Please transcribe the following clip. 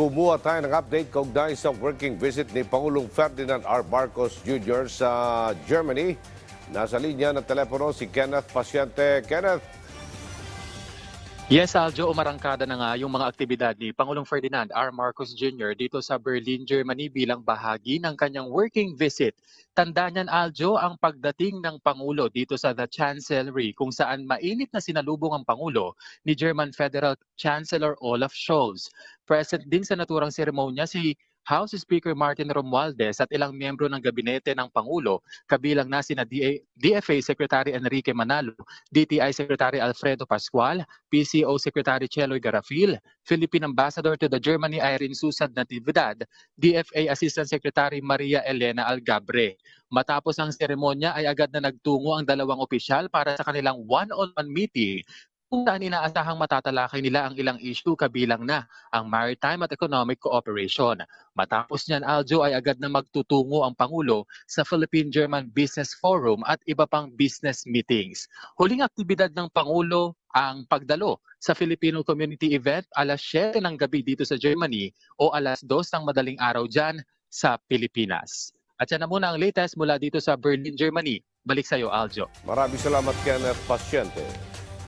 kumuha tayo ng update kaugnay sa working visit ni Pangulong Ferdinand R. Marcos Jr. sa Germany. Nasa linya ng telepono si Kenneth Pasyente. Kenneth, Yes, Aljo, umarangkada na nga yung mga aktibidad ni Pangulong Ferdinand R. Marcos Jr. dito sa Berlin, Germany bilang bahagi ng kanyang working visit. Tanda niyan, Aljo, ang pagdating ng Pangulo dito sa The Chancellery kung saan mainit na sinalubong ang Pangulo ni German Federal Chancellor Olaf Scholz. Present din sa naturang seremonya si House Speaker Martin Romualdez at ilang miyembro ng gabinete ng Pangulo, kabilang na sina DFA Secretary Enrique Manalo, DTI Secretary Alfredo Pascual, PCO Secretary Cheloy Garafil, Philippine Ambassador to the Germany Irene Susan Natividad, DFA Assistant Secretary Maria Elena Algabre. Matapos ang seremonya ay agad na nagtungo ang dalawang opisyal para sa kanilang one-on-one meeting kung saan inaasahang matatalakay nila ang ilang issue kabilang na ang maritime at economic cooperation. Matapos niyan, Aljo ay agad na magtutungo ang Pangulo sa Philippine-German Business Forum at iba pang business meetings. Huling aktibidad ng Pangulo ang pagdalo sa Filipino Community Event alas 7 ng gabi dito sa Germany o alas 2 ng madaling araw dyan sa Pilipinas. At yan na muna ang latest mula dito sa Berlin, Germany. Balik sa iyo, Aljo. maraming salamat Kenneth Pasyente.